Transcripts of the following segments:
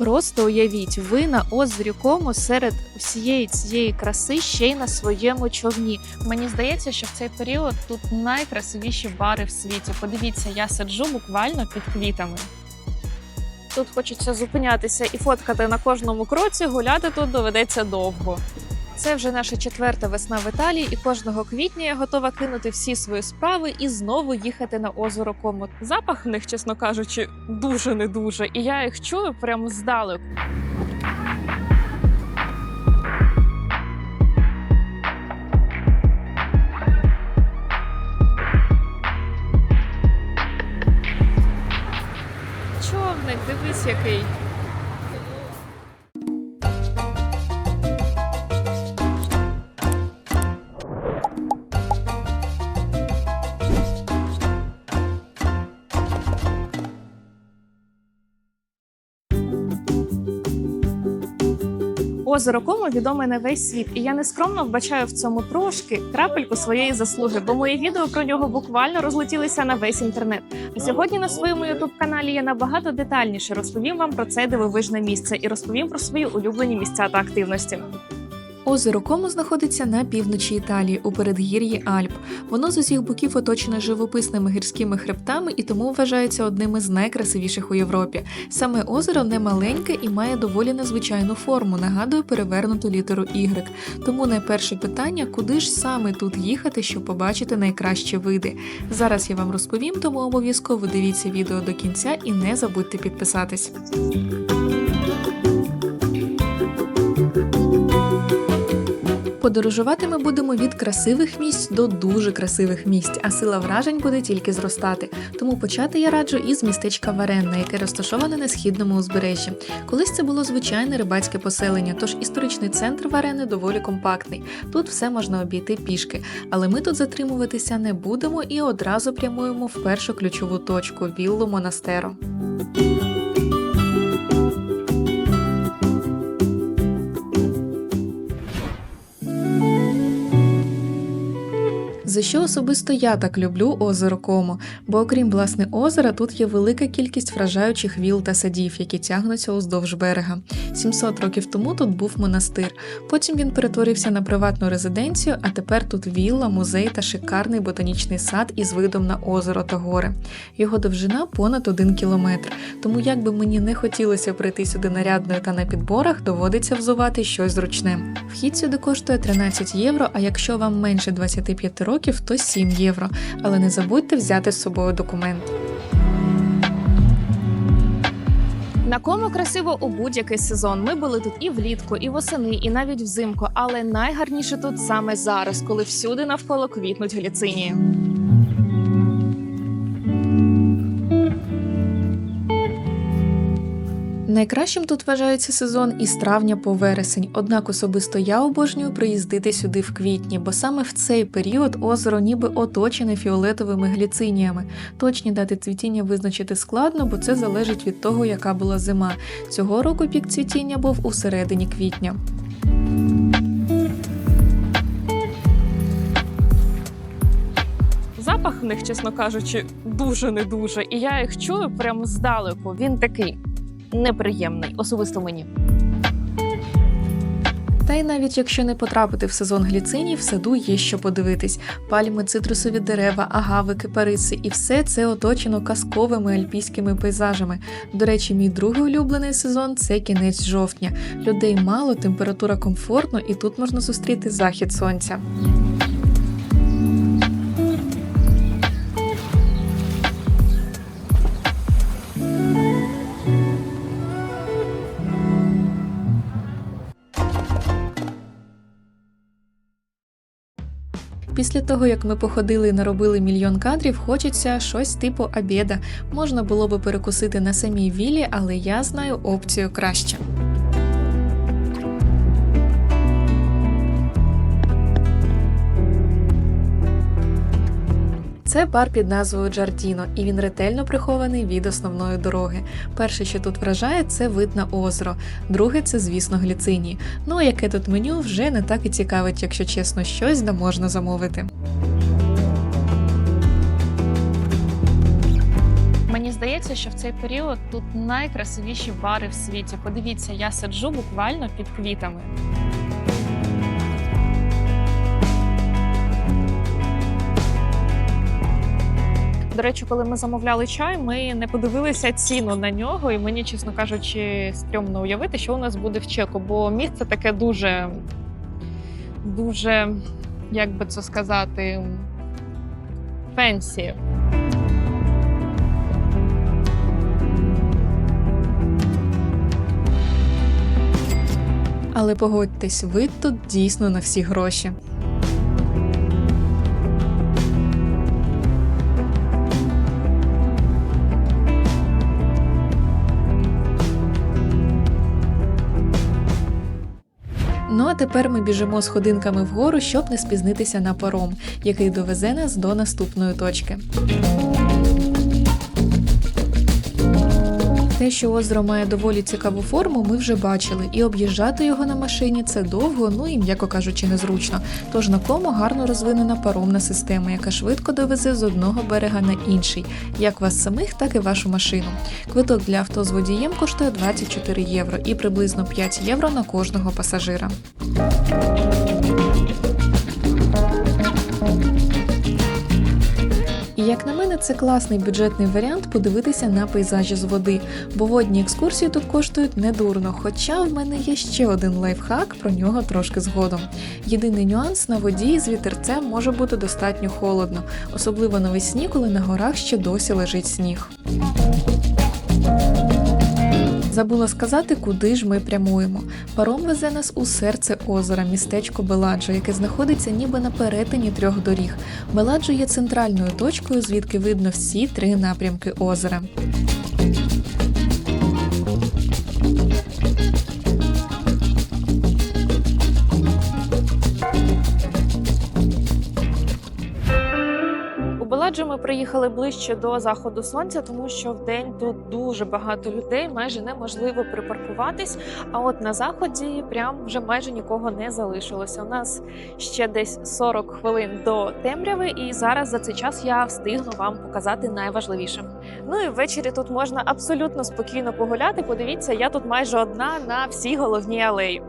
Просто уявіть, ви на озері Кому серед всієї цієї краси ще й на своєму човні. Мені здається, що в цей період тут найкрасивіші бари в світі. Подивіться, я сиджу буквально під квітами. Тут хочеться зупинятися і фоткати на кожному кроці, гуляти тут доведеться довго. Це вже наша четверта весна в Італії, і кожного квітня я готова кинути всі свої справи і знову їхати на озеро Кому. Запах в них, чесно кажучи, дуже не дуже, і я їх чую прямо здалеку. Човник, дивись який. Озеро Комо відоме на весь світ, і я нескромно вбачаю в цьому трошки крапельку своєї заслуги, бо мої відео про нього буквально розлетілися на весь інтернет. А сьогодні на своєму ютуб каналі я набагато детальніше розповім вам про це дивовижне місце і розповім про свої улюблені місця та активності. Озеро Комо знаходиться на півночі Італії у передгір'ї Альп. Воно з усіх боків оточене живописними гірськими хребтами і тому вважається одним із найкрасивіших у Європі. Саме озеро не маленьке і має доволі незвичайну форму, нагадує перевернуту літеру Y. Тому найперше питання, куди ж саме тут їхати, щоб побачити найкращі види. Зараз я вам розповім, тому обов'язково дивіться відео до кінця і не забудьте підписатись. Подорожувати ми будемо від красивих місць до дуже красивих місць, а сила вражень буде тільки зростати. Тому почати я раджу із містечка Варенна, яке розташоване на східному узбережжі. Колись це було звичайне рибацьке поселення, тож історичний центр Варени доволі компактний. Тут все можна обійти пішки, але ми тут затримуватися не будемо і одразу прямуємо в першу ключову точку віллу Монастеро. За що особисто я так люблю озеро Комо? Бо окрім власне озера, тут є велика кількість вражаючих віл та садів, які тягнуться уздовж берега. 700 років тому тут був монастир. Потім він перетворився на приватну резиденцію, а тепер тут вілла, музей та шикарний ботанічний сад із видом на озеро та гори. Його довжина понад один кілометр. Тому як би мені не хотілося прийти сюди нарядною та на підборах, доводиться взувати щось зручне. Вхід сюди коштує 13 євро, а якщо вам менше 25 років, то 7 євро. Але не забудьте взяти з собою документ. На кому красиво у будь-який сезон. Ми були тут і влітку, і восени, і навіть взимку. Але найгарніше тут саме зараз, коли всюди навколо квітнуть гліцинії. Найкращим тут вважається сезон із травня по вересень. Однак особисто я обожнюю приїздити сюди в квітні, бо саме в цей період озеро ніби оточене фіолетовими гліциніями. Точні дати цвітіння визначити складно, бо це залежить від того, яка була зима. Цього року пік цвітіння був у середині квітня. Запах в них, чесно кажучи, дуже не дуже. І я їх чую прямо здалеку. Він такий неприємний, особисто мені. Та й навіть якщо не потрапити в сезон гліциній, в саду є що подивитись: пальми, цитрусові дерева, агави, кипариси, і все це оточено казковими альпійськими пейзажами. До речі, мій другий улюблений сезон це кінець жовтня. Людей мало, температура комфортно, і тут можна зустріти захід сонця. Після того, як ми походили і наробили мільйон кадрів, хочеться щось типу обіда. Можна було би перекусити на самій вілі, але я знаю опцію краще. Це бар під назвою Джардіно, і він ретельно прихований від основної дороги. Перше, що тут вражає, це вид на озеро. Друге, це, звісно, гліцинії. Ну а яке тут меню вже не так і цікавить, якщо чесно, щось да можна замовити. Мені здається, що в цей період тут найкрасивіші бари в світі. Подивіться, я сиджу буквально під квітами. До речі, коли ми замовляли чай, ми не подивилися ціну на нього, і мені, чесно кажучи, стрьомно уявити, що у нас буде в чеку, бо місце таке дуже, дуже, як би це сказати, фенсі. Але погодьтесь, вид тут дійсно на всі гроші. Тепер ми біжимо сходинками вгору, щоб не спізнитися на паром, який довезе нас до наступної точки. Те, що озеро має доволі цікаву форму, ми вже бачили, і об'їжджати його на машині це довго, ну і м'яко кажучи, незручно. Тож на кому гарно розвинена паромна система, яка швидко довезе з одного берега на інший, як вас самих, так і вашу машину. Квиток для авто з водієм коштує 24 євро і приблизно 5 євро на кожного пасажира. Це класний бюджетний варіант подивитися на пейзажі з води, бо водні екскурсії тут коштують недурно. Хоча в мене є ще один лайфхак, про нього трошки згодом. Єдиний нюанс на воді з вітерцем може бути достатньо холодно, особливо навесні, коли на горах ще досі лежить сніг. Забула сказати, куди ж ми прямуємо. Паром везе нас у серце озера, містечко Беладжо, яке знаходиться ніби на перетині трьох доріг. Беладжо є центральною точкою, звідки видно всі три напрямки озера. Ми приїхали ближче до заходу сонця, тому що в день тут дуже багато людей, майже неможливо припаркуватись. А от на заході прям вже майже нікого не залишилося. У нас ще десь 40 хвилин до темряви, і зараз за цей час я встигну вам показати найважливіше. Ну і ввечері тут можна абсолютно спокійно погуляти. Подивіться, я тут майже одна на всій головній алеї.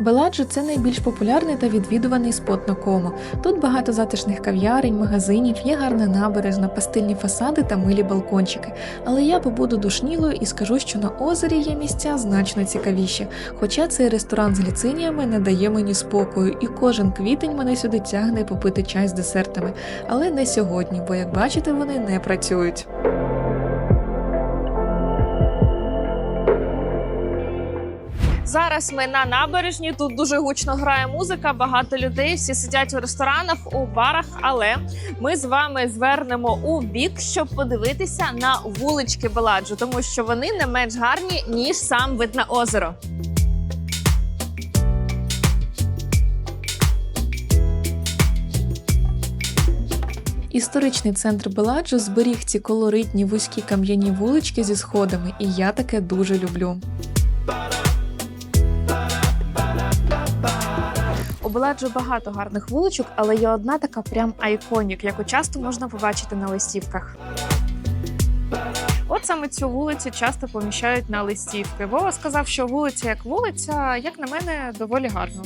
Беладжо це найбільш популярний та відвідуваний спот на кому. Тут багато затишних кав'ярень, магазинів, є гарна набережна, пастильні фасади та милі балкончики. Але я побуду душнілою і скажу, що на озері є місця значно цікавіші. Хоча цей ресторан з гліциніями не дає мені спокою, і кожен квітень мене сюди тягне попити чай з десертами. Але не сьогодні, бо як бачите, вони не працюють. Зараз ми на набережні. Тут дуже гучно грає музика, багато людей. Всі сидять у ресторанах, у барах. Але ми з вами звернемо у бік, щоб подивитися на вулички Беладжу, тому що вони не менш гарні ніж сам вид на озеро. Історичний центр Беладжо зберіг ці колоритні вузькі кам'яні вулички зі сходами, і я таке дуже люблю. У Беладжо багато гарних вуличок, але є одна така прям айконік, яку часто можна побачити на листівках. От саме цю вулицю часто поміщають на листівки. Вова сказав, що вулиця як вулиця, як на мене, доволі гарно.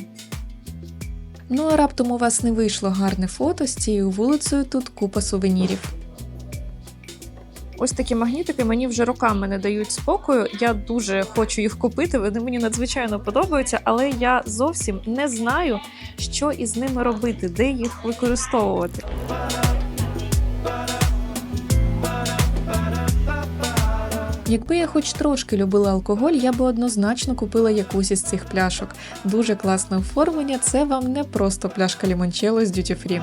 Ну а раптом у вас не вийшло гарне фото з цією вулицею, тут купа сувенірів. Ось такі магнітики мені вже роками не дають спокою. Я дуже хочу їх купити. Вони мені надзвичайно подобаються, але я зовсім не знаю, що із ними робити, де їх використовувати. Якби я хоч трошки любила алкоголь, я би однозначно купила якусь із цих пляшок. Дуже класне оформлення, це вам не просто пляшка лімончело з дюті фрі.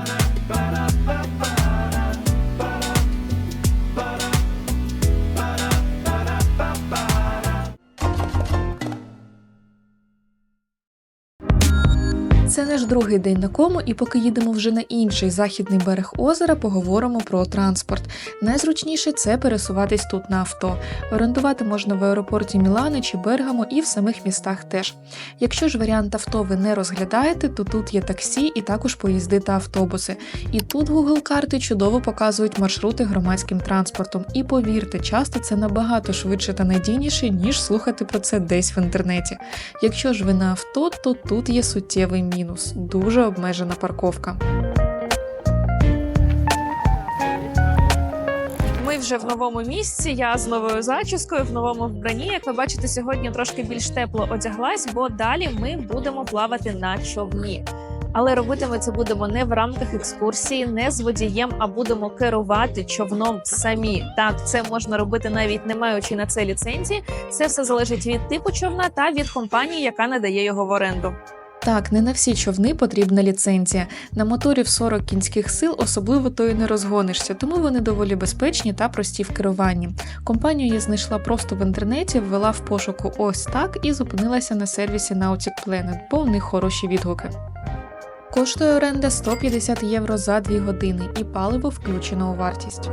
Ж другий день на кому, і поки їдемо вже на інший західний берег озера, поговоримо про транспорт. Найзручніше це пересуватись тут на авто. Орендувати можна в аеропорті Мілани чи Бергамо і в самих містах теж. Якщо ж варіант авто ви не розглядаєте, то тут є таксі і також поїзди та автобуси. І тут Google карти чудово показують маршрути громадським транспортом. І повірте, часто це набагато швидше та надійніше, ніж слухати про це десь в інтернеті. Якщо ж ви на авто, то тут є суттєвий мінус дуже обмежена парковка. Ми вже в новому місці. Я з новою зачіскою в новому вбранні. Як ви бачите, сьогодні трошки більш тепло одяглась, бо далі ми будемо плавати на човні. Але робити ми це будемо не в рамках екскурсії, не з водієм, а будемо керувати човном самі. Так, це можна робити навіть не маючи на це ліцензії. Це все залежить від типу човна та від компанії, яка надає його в оренду. Так, не на всі човни потрібна ліцензія. На моторів 40 кінських сил особливо то й не розгонишся, тому вони доволі безпечні та прості в керуванні. Компанію я знайшла просто в інтернеті, ввела в пошуку ось так і зупинилася на сервісі Nautic Planet, бо в них хороші відгуки. Коштує оренда 150 євро за 2 години, і паливо включено у вартість.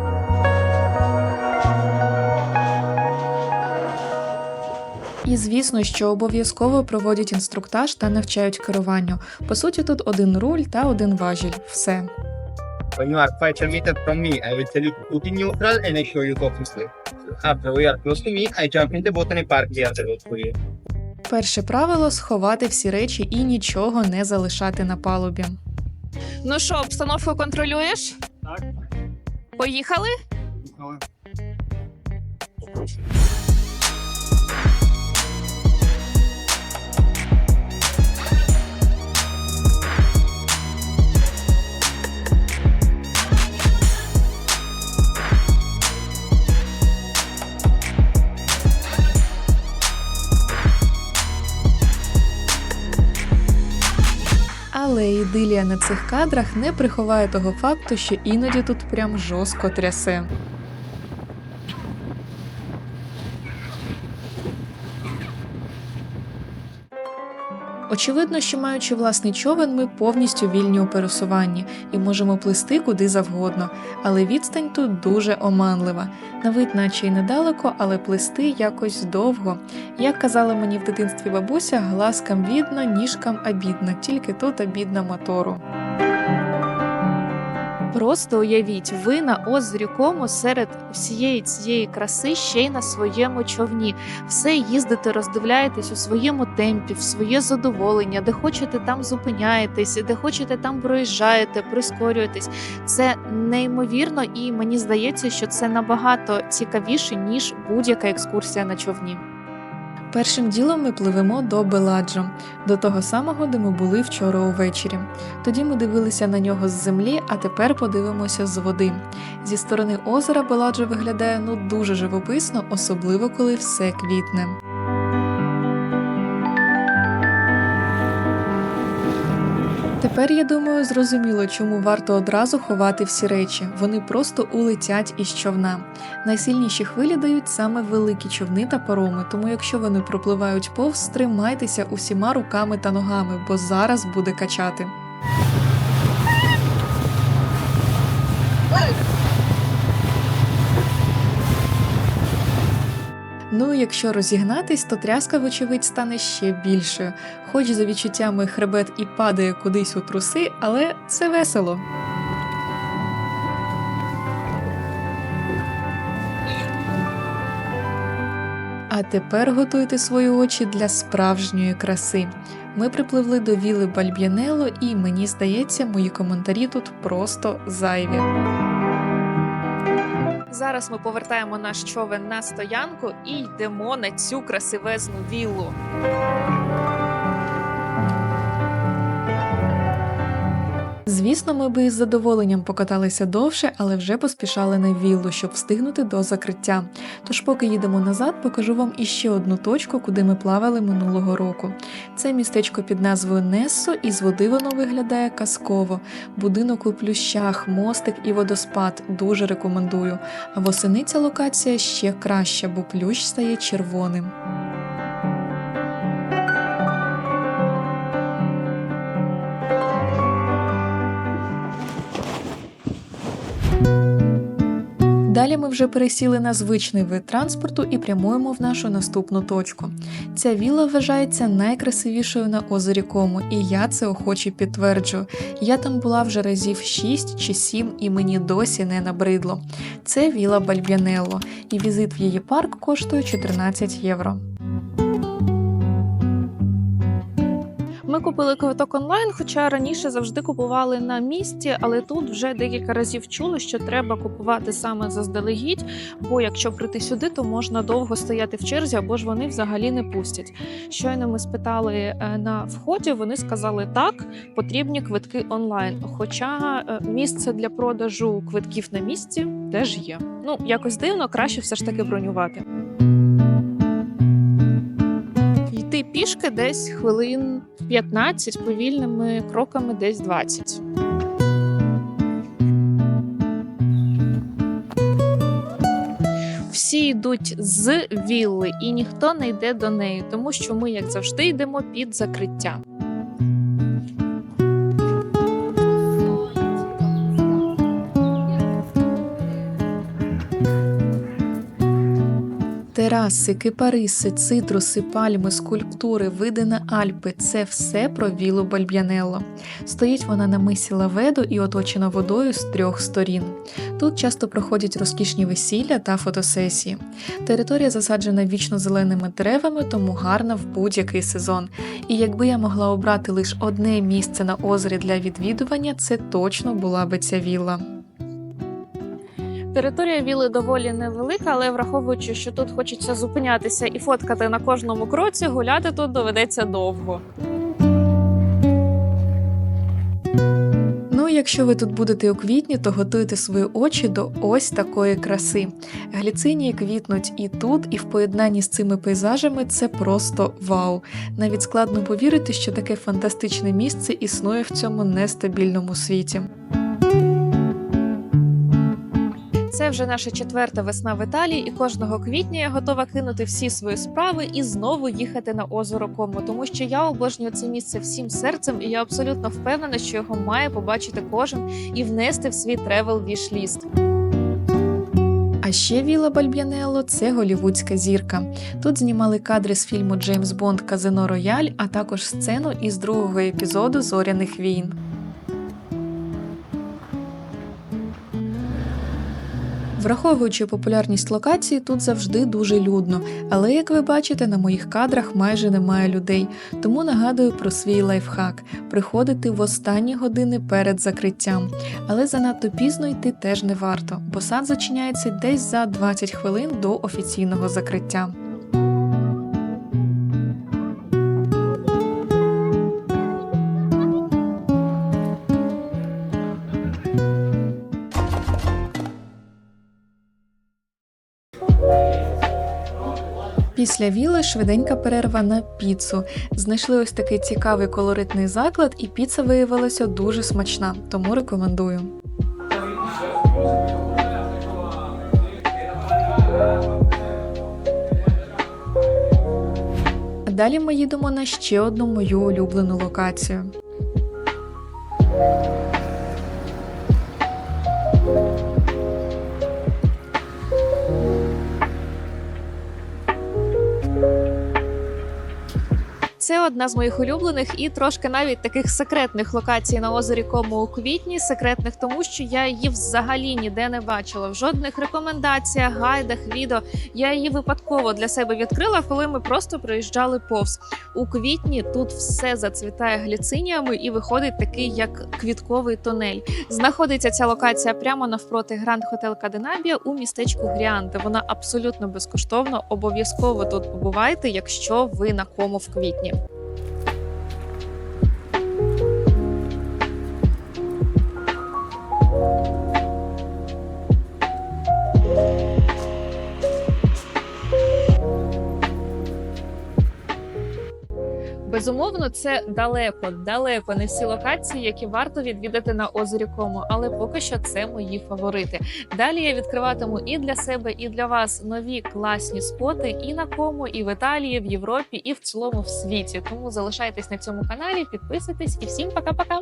І звісно, що обов'язково проводять інструктаж та навчають керуванню. По суті, тут один руль та один важіль. Все. When you are 5 meters from me, I will tell you to put in neutral and I show you to slip. After we are close to me, I jump in the boat and I park the other boat for you. Перше правило сховати всі речі і нічого не залишати на палубі. Ну що, обстановку контролюєш? Так. Поїхали? Але ідилія на цих кадрах не приховає того факту, що іноді тут прям жорстко трясе. Очевидно, що маючи власний човен, ми повністю вільні у пересуванні і можемо плисти куди завгодно, але відстань тут дуже оманлива. На вид, наче й недалеко, але плисти якось довго. Як казала мені в дитинстві бабуся, глазкам відно, ніжкам обідно, тільки тут обідно мотору. Просто уявіть, ви на озері Кому серед всієї цієї краси ще й на своєму човні. Все їздите, роздивляєтесь у своєму темпі, в своє задоволення, де хочете, там зупиняєтесь, де хочете, там проїжджаєте, прискорюєтесь. Це неймовірно, і мені здається, що це набагато цікавіше ніж будь-яка екскурсія на човні. Першим ділом ми пливемо до Беладжо, до того самого, де ми були вчора увечері. Тоді ми дивилися на нього з землі, а тепер подивимося з води. Зі сторони озера Беладжо виглядає ну дуже живописно, особливо коли все квітне. Тепер я думаю, зрозуміло, чому варто одразу ховати всі речі. Вони просто улетять із човна. Найсильніші хвилі дають саме великі човни та пароми, тому якщо вони пропливають повз, тримайтеся усіма руками та ногами, бо зараз буде качати. Ну, якщо розігнатись, то тряска, вочевидь, стане ще більшою. Хоч за відчуттями хребет і падає кудись у труси, але це весело. А тепер готуйте свої очі для справжньої краси. Ми припливли до віли Бальб'янело, і мені здається, мої коментарі тут просто зайві. Зараз ми повертаємо наш човен на стоянку і йдемо на цю красивезну віллу. Звісно, ми би із задоволенням покаталися довше, але вже поспішали на віллу, щоб встигнути до закриття. Тож, поки їдемо назад, покажу вам іще одну точку, куди ми плавали минулого року. Це містечко під назвою Нессо, і з води воно виглядає казково. Будинок у плющах, мостик і водоспад дуже рекомендую. А восени ця локація ще краща, бо плющ стає червоним. Далі ми вже пересіли на звичний вид транспорту і прямуємо в нашу наступну точку. Ця віла вважається найкрасивішою на озері Кому, і я це охоче підтверджую. Я там була вже разів 6 чи 7 і мені досі не набридло. Це віла Бальб'янелло, і візит в її парк коштує 14 євро. Ми купили квиток онлайн, хоча раніше завжди купували на місці, але тут вже декілька разів чули, що треба купувати саме заздалегідь. Бо якщо прийти сюди, то можна довго стояти в черзі, або ж вони взагалі не пустять. Щойно ми спитали е, на вході, вони сказали так, потрібні квитки онлайн. Хоча е, місце для продажу квитків на місці теж є. Ну якось дивно, краще все ж таки бронювати. Пішки десь хвилин 15, повільними кроками десь 20. Всі йдуть з вілли, і ніхто не йде до неї, тому що ми, як завжди, йдемо під закриття. Тераси, кипариси, цитруси, пальми, скульптури, види на Альпи це все про вілу Бальб'янелло. Стоїть вона на мисі Лаведо і оточена водою з трьох сторін. Тут часто проходять розкішні весілля та фотосесії. Територія засаджена вічно зеленими деревами, тому гарна в будь-який сезон. І якби я могла обрати лише одне місце на озері для відвідування, це точно була би ця вілла. Територія віли доволі невелика, але враховуючи, що тут хочеться зупинятися і фоткати на кожному кроці, гуляти тут доведеться довго. Ну, якщо ви тут будете у квітні, то готуйте свої очі до ось такої краси. Гліцинії квітнуть і тут, і в поєднанні з цими пейзажами це просто вау. Навіть складно повірити, що таке фантастичне місце існує в цьому нестабільному світі. Це вже наша четверта весна в Італії, і кожного квітня я готова кинути всі свої справи і знову їхати на озеро Комо, тому що я обожнюю це місце всім серцем, і я абсолютно впевнена, що його має побачити кожен і внести в свій тревел вішліст. А ще Віла Бальб'янелло це голівудська зірка. Тут знімали кадри з фільму Джеймс Бонд Казино Рояль, а також сцену із другого епізоду Зоряних війн. Враховуючи популярність локації, тут завжди дуже людно, але як ви бачите, на моїх кадрах майже немає людей. Тому нагадую про свій лайфхак приходити в останні години перед закриттям. Але занадто пізно йти теж не варто, бо сад зачиняється десь за 20 хвилин до офіційного закриття. Після віли швиденька перерва на піцу. Знайшли ось такий цікавий колоритний заклад, і піца виявилася дуже смачна, тому рекомендую. Далі ми їдемо на ще одну мою улюблену локацію. Це одна з моїх улюблених і трошки навіть таких секретних локацій на озері Кому у квітні. Секретних, тому що я її взагалі ніде не бачила. В жодних рекомендаціях, гайдах, відео. Я її випадково для себе відкрила, коли ми просто проїжджали повз. У квітні тут все зацвітає гліциніями і виходить такий як квітковий тунель. Знаходиться ця локація прямо навпроти Гранд Хотел Каденабія у містечку Гріанте. Вона абсолютно безкоштовно. Обов'язково тут побувайте, якщо ви на кому в квітні. Безумовно, це далеко, далеко не всі локації, які варто відвідати на озері кому, але поки що це мої фаворити. Далі я відкриватиму і для себе, і для вас нові класні споти і на кому, і в Італії, в Європі, і в цілому в світі. Тому залишайтесь на цьому каналі, підписуйтесь і всім пока-пока.